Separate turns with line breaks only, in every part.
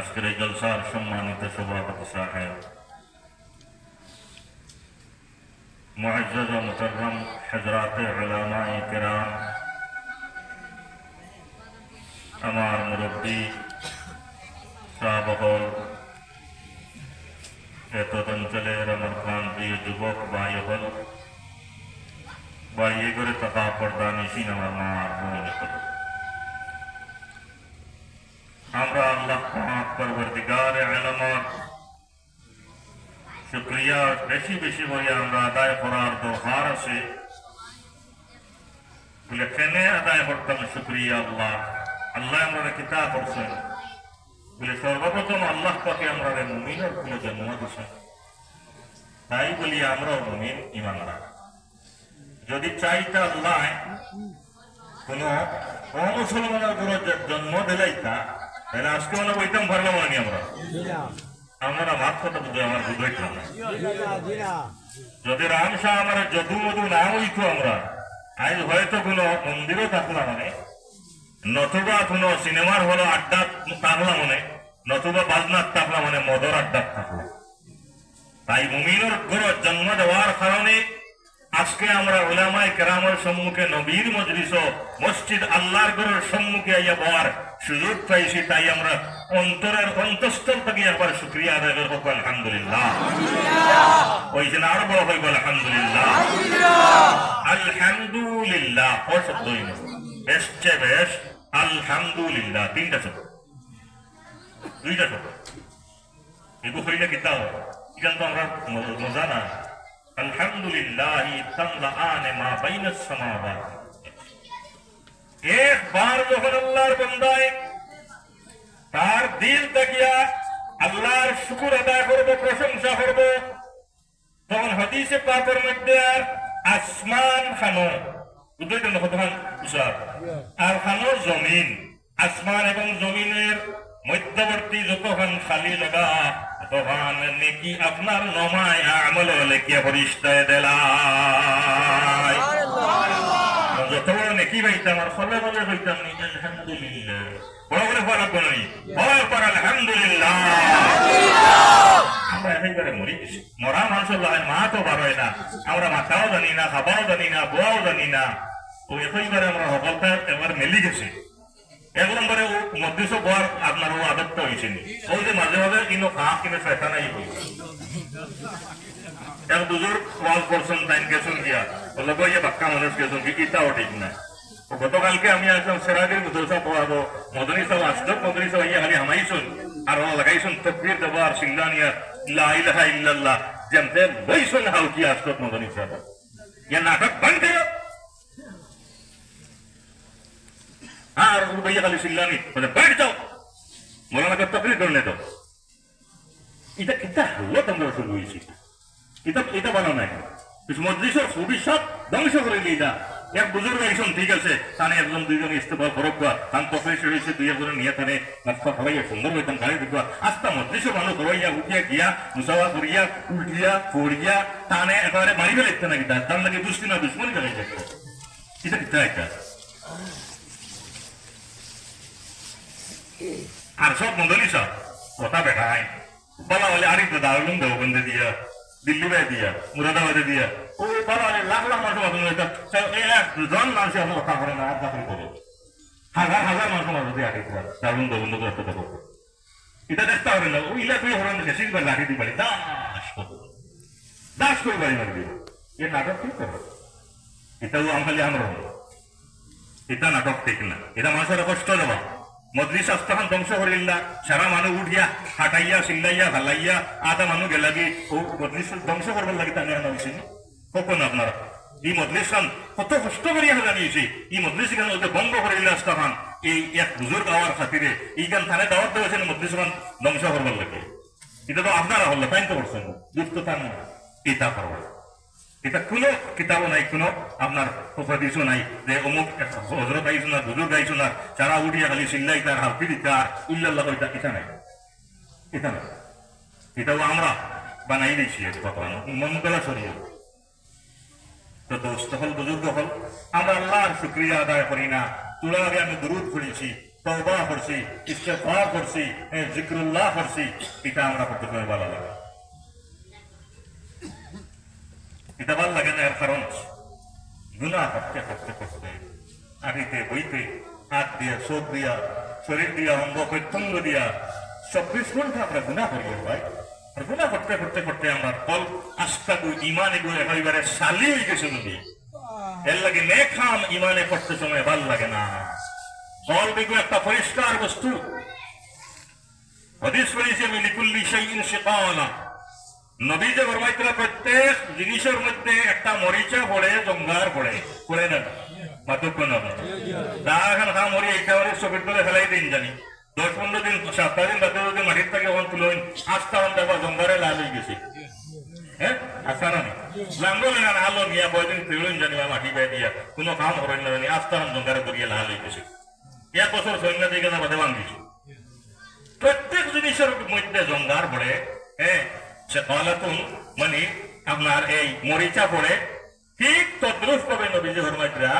আজকের এই জলসার সম্মানিত সভাপতি সাহেব মুআজ্জাজ ও মুকররম হযরত উলামায়ে কিরাম আমার মুরব্বী সাবহল এত অঞ্চলের আমার প্রান্তীয় যুবক ভাই হল বা ইয়ে করে টাকা পর্দা নিশিন আমার মা আর বোন শুক্রিয়া বেশি বেশি করে আমরা আদায় করার দরকার আছে বলে কেনে আদায় করতাম শুক্রিয়া আল্লাহ আল্লাহ আমরা কিতাব করছেন বলে সর্বপ্রথম আল্লাহ পাকে আমরা মুমিনের কোনো জন্ম দিছেন তাই বলি আমরাও মুমিন ইমানদার যদি চাইতা আল্লাহ কোন অমুসলমানের কোনো জন্ম দিলাইতা, তাহলে আজকে মানে বইতাম পারলাম না আমরা। আমরা মাথাটা বুঝে আমার না যদি রাম শাহ আমার যদু মধু না হইতো আমরা আজ হয়তো কোনো মন্দিরও থাকলাম মানে। নতুবা কোনো সিনেমার হলো আড্ডা থাকলাম মানে নতুবা বাজনার থাকলাম মানে মদর আড্ডা থাকলাম তাই মুমিনের ঘর জন্ম দেওয়ার কারণে আজকে আমরা ওলামায় কেরামের সম্মুখে নবীর মজলিস মসজিদ আল্লাহর ঘরের সম্মুখে আইয়া বয়ার সুযোগ পাইছি, তাই আমরা অন্তরের অন্তঃস্থল থেকে একবার শুক্রিয়া আদায় করব আলহামদুলিল্লাহ। ওই জন্য আরও বড় হইব আলহামদুলিল্লাহ। আলহামদুলিল্লাহ ও বেশ বেশ, আলহামদুলিল্লাহ, তিনটা শব্দ। দুইটা শব্দ। এগু হইলে কিতাব এখান তো আমরা মজা না। আলহামদুলিল্লাহ একবার যখন আল্লাহর বান্দায় তার দিল তাকিয়া আল্লাহর শুকুর আদায় করব, প্রশংসা করব, তখন হাদিসে পাকের মধ্যে আর আসমান খানো বুঝতে না কতক্ষণ আর খানো জমিন, আসমান এবং জমিনের মধ্যবর্তী যতক্ষণ খালি লগা তখন নেকি আপনার নমায় আমল লেখিয়া পরিষ্কার দেলায় যত বড় নেকি পাইতাম আর ফলে ফলে পাইতাম নি, আলহামদুলিল্লাহ। আলহামদুলিল্লাহ। আমরা না। আমরা মাথাও জানি না খাবাও জানি না বোয়াও জানি না। তো একেবারে আমরা মিলি গেছি। এক নম্বরে ও মধ্যস্থ আপনার ও আদত্ত হয়েছে নি ওই মাঝে মাঝে কিনো খা কিনে ফেসানাই হয়েছে এক দুজোর ওয়াল করছেন টাইম গেছেন গিয়া বলে বই যে বাক্কা মানুষ গেছেন, কি ইটাও ঠিক না গতকালকে আমি একদম সেরাগের মুদরসা পড়াবো মদনী সাহেব আসত মদনী সাহেব ইয়া খালি হামাইছুন আর ও লাগাইছুন তকবীর দেবো আর সিংলানিয়া লা ইলাহা ইল্লাল্লাহ যেমতে বইছুন হালকি আসত মদনী সাহেব ইয়া নাটক বন্ধ করো আর ও ভাইয়া খালি সিংলানি বলে, বাইরে যাও। মৌলানাকে তকবীর করলে তো এটা কিতা হলো তোমরা শুরু হয়েছি এটা এটা বানানো নাই মজলিসের ভবিষ্যৎ ধ্বংস করে দিয়ে যা। এক বুজুর্গ একজন ঠিক আছে তানে একজন, দুইজন ইস্তেফা ফরক বা তান তফরিস হয়েছে দুই একজন নিয়ে তানে নাস্তা খাওয়াইয়া সুন্দর হইতাম গাড়ি দিবা আস্তা মজলিসও মানুষ হওয়াইয়া উঠিয়া, গিয়া মুসাওয়া করিয়া, উল্টিয়া, পড়িয়া তানে একেবারে মারি ফেলে ইত্যা নাকি তার। নাকি দুষ্টি না দুশ্মনী এটা একটা। আর সব মন্ডলী সব কথা বেটায় বলা বলে আরেক তো দারুণ দেবন্দে দিয়া, দিল্লি বাই দিয়া মুরাদাবাদে দিয়া। ও বলা বলে লাখ লাখ মানুষ মাধ্যমে একজন মানুষ আমার কথা করে না, আর চাকরি করো। হাজার হাজার মানুষ মাঝে দিয়ে আগে দারুণ দেবন্দ করতে থাকো এটা দেখতে হবে না। ওই ইলা তুই হরণ গেছি বা লাঠি দিয়ে পারি দাস করো দাস করে বাড়ি মারবি। এ নাটক ঠিক করো এটাও আমখালি আমরা এটা নাটক ঠিক না। এটা মানুষের কষ্ট দেওয়া। মজলিস আস্থান ধ্বংস করিল্লা সারা মানুষ উঠিয়া হাঁটাইয়া চিল্লাইয়া ভালাইয়া আধা মানুষ গেলাগি ধ্বংস করবার লাগি তাই আনা হয়েছে কখন আপনারা এই মজলিস খান কত কষ্ট করিয়া হেলা নিয়েছে এই মজলিস খান ওদের বন্ধ করিল্লা আস্থান এই এক বুজুর্গ হওয়ার খাতিরে এই গান থানে দাওয়াত দেওয়াছেন মজলিস খান ধ্বংস করবার লাগে এটা তো আপনারা হল্লা তাই তো করছেন যুক্ত থান এটা করবার এটা কোনো কিতাবও নাই কোনো আপনার উপদেশও নাই যে অমুক হজরত আইসো না দুজুর গাইছো না চারা উঠিয়া খালি চিল্লাই তার হাফি দিতে আর ইল্লাল্লাহ এটা এটা নাই এটা নাই এটাও আমরা বানাই দিয়েছি এক কথা মন গলা সরিয়ে তো দোস্ত হল বুজুর্গ হল আমরা আল্লাহর শুক্রিয়া আদায় করি না তোরা আগে আমি দরুদ করেছি তওবা করছি ইস্তেগফার করছি জিক্রুল্লাহ করছি এটা আমরা করতে পারি ভালো লাগে এটা ভালো লাগে না এর কারণ গুণা করতে করতে করতে আড়িতে বইতে হাত দিয়া চোখ দিয়া শরীর দিয়া অঙ্গ প্রত্যঙ্গ দিয়া চব্বিশ ঘণ্টা আমরা গুণা করি ভাই। আর গুণা করতে করতে করতে আমরা কল আস্থা গু ইমানে গু একেবারে সালি হয়ে গেছে যদি এর লাগে নেখাম ইমানে করতে সময় ভালো লাগে না। কল বিগু একটা পরিষ্কার বস্তু। হদিস করেছে লিকুল্লি শাইইন শিকালা নবী যে ফরমাইছিল প্রত্যেক জিনিসের মধ্যে একটা মরিচা পড়ে, জঙ্গার পড়ে পড়ে না মাতুক না দাখান খা মরি একটা মরি চোখের তলে ফেলাই দিন জানি। দশ পনেরো দিন সপ্তাহ দিন বাদে যদি মাটির থেকে ওখান তুলো আস্তা অন দেখো জঙ্গারে লাল হয়ে গেছে। হ্যাঁ আস্তা না লাঙ্গো না আলো নিয়া বয়দিন ফিরুন জানি বা মাটি বেয়ে দিয়া। কোনো কাম করেন না জানি, আস্তা জঙ্গারে করিয়ে লাল হয়ে গেছে। প্রত্যেক জিনিসের মধ্যে জঙ্গার পড়ে হ্যাঁ সে কলাতুন মানে আপনার এই মরিচা পড়ে ঠিক তদ্রুপ নবীজি হরমাইতরা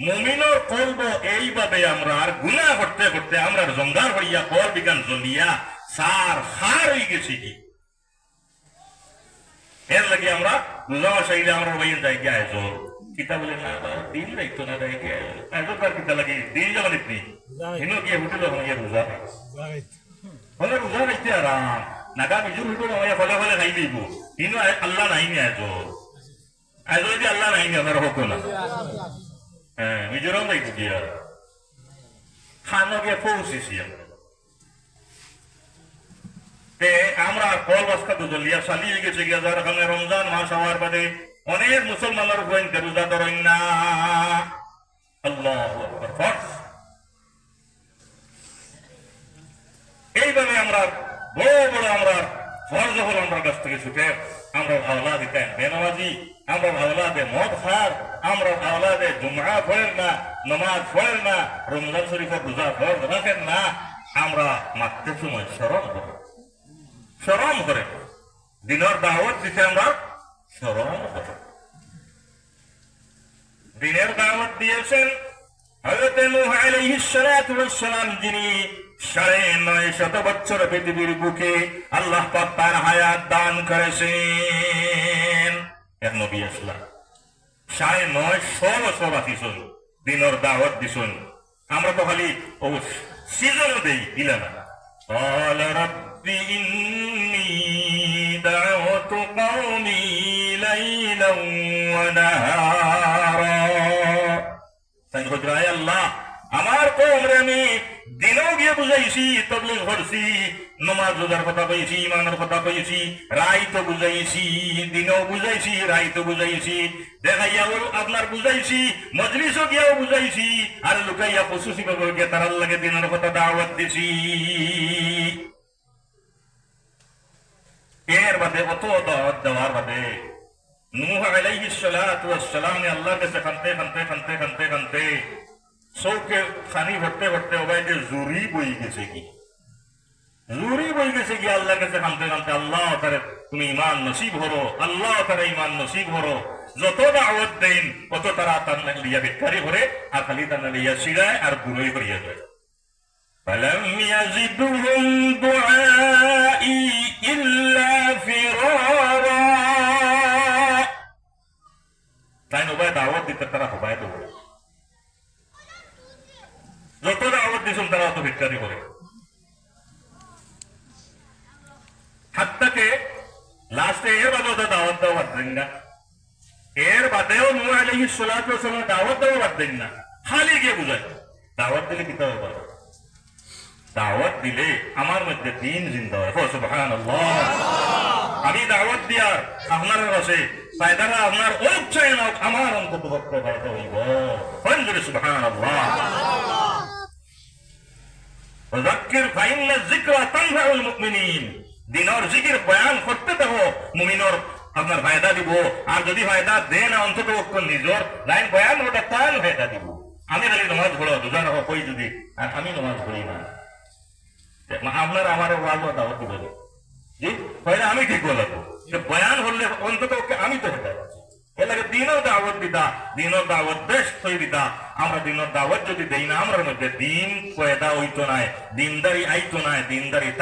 মুমিনর কলব এইভাবে আমরা আর গুনাহ করতে করতে আমরা জঙ্গার হইয়া কল বিজ্ঞান জ্বলিয়া সার হার হয়ে গেছি কি? এর লাগে আমরা বুঝাও চাইলে আমরা বাইন যাই গিয়ে আয়োজ কিতা বলে না দিন রাখতো না যাই গিয়ে আয়োজ তার কিতা লাগে? দিন যাবেন আপনি হিনো গিয়ে হুটেল বুঝা হলে রোজা রাখতে আরাম। নাগা নিজুর হুটো হইয়া ফলে ফলে খাই দিব কিন্তু আল্লাহ নাই নি আয়োজ আয়োজ যদি আল্লাহ নাই নি আমার হোক হ্যাঁ মিজোরাম যাইতে দিয়া খানো গিয়ে পৌঁছেছি। আমরা কল বস্তা তো জলিয়া চালিয়ে গেছে গিয়া যার রমজান মাস হওয়ার বাদে অনেক মুসলমানের বইন রোজা ধরেন না। আল্লাহ এইভাবে আমরা বড় বড় আমরা ফর্জ হল আমরা কাছ থেকে ছুটে, আমরা ভাওলা দিতেন বেনওয়াজি আমরা ভাওলাদে মদ খার আমরা ভাওলাদে জুমা পড়েন না, নমাজ পড়েন না, রমজান শরীফের রোজা ফর্জ রাখেন না, আমরা মাত্র সময় স্মরণ করি। স্মরণ করে। দিনের দাওয়াত দিতে আমরা স্মরণ করে। দিনের দাওয়াত দিয়েছেন হজরত নূহ আলাইহিস সালাতু ওয়াস সালাম যিনি সাড়ে নয় শত বছর পৃথিবীর বুকে আল্লাহ পাক তার হায়াত দান করেছেন এক নবী আসলাম সাড়ে নয় শ বছর আসিছুন দিনের দাওয়াত দিছুন আমরা তো খালি ও সিজনও দেই দিলে না قال رب إني دعوت قومي ليلا ونهارا তাই হচ্ছে আয় আল্লাহ আমার কমরে আমি দিনেও গিয়ে বুঝাইছি তবলিগ করছি নমাজ রোজার কথা কইছি ইমানের কথা কইছি রায় তো বুঝাইছি দিনেও বুঝাইছি রায় তো বুঝাইছি দেখাইয়াও আপনার বুঝাইছি মজলিসও গিয়াও বুঝাইছি আর লুকাইয়া পশুসি বাবর তারার লাগে দিনের কথা দাওয়াত দিছি। এর বাদে অত দাওয়াত দেওয়ার বাদে নূহ আলাইহিস সালাতু ওয়াস সালাম আল্লাহ কাছে খানতে খানতে খানতে খানতে খানতে চৌকে পানি ভরতে ভরতে যে জুরি বই গেছে কি? জুরি বই গেছে কি? আল্লাহ কাছে কানতে কানতে আল্লাহ তারে তুমি ইমান নসিব হরো আল্লাহ তারা ইমান নসিব হরো যত দাওয়াত দেন কত তারা তার লিয়া ভিক্ষারি ভরে আর খালি তার লিয়া শিরায় আর দূরই করিয়া যায় فلم يزدهم دعاء লাস্টে এর বাদে ওদের দাওয়াত দেওয়া বাদ দেন না এর বাদেও নূহ আলাইহিস সালাতু ওয়াস সালাম দাওয়াত দেওয়া বাদ দেন না খালি গিয়ে বুঝায় দাওয়াত দিলে কি হবে বলো দাওয়াত দিলে আমার মধ্যে দিন জিন্দা হয় সুবহান আমি দাওয়াত দিয়ার আপনার কাছে ফায়দাটা আপনার অনেক চাই না আমার অন্তত পক্ষে ফায়দা হইব ফঞ্জুরি সুবহান আল্লাহ وذكر فإن الذكرى تنفع المؤمنين দিনর জিকির বয়ান করতে দেবো। মুমিনর আপনার ফায়দা দিব। আর যদি ফায়দা দে না অন্তত নিজর লাইন বয়ান ওটা তার ফায়দা দিব। আমি খালি নমাজ পড়ো, দুজন হোক, কই যদি। আর আমি নমাজ পড়ি না। আপনার আমার ওয়াজ দাওয়াত দিব জি? পয়লা আমি ঠিক বলব যে বয়ান হলে অন্তত ওকে আমি তো এর লাগে দিনও দাওয়াত দিতা দিনও দাওয়াত বেশ তৈরি দিতা আমরা দিনের দাওয়াত যদি দেই না, আমরার মধ্যে দিন পয়দা হইতো নাই, দিনদারি আইতো নাই, দিনদারি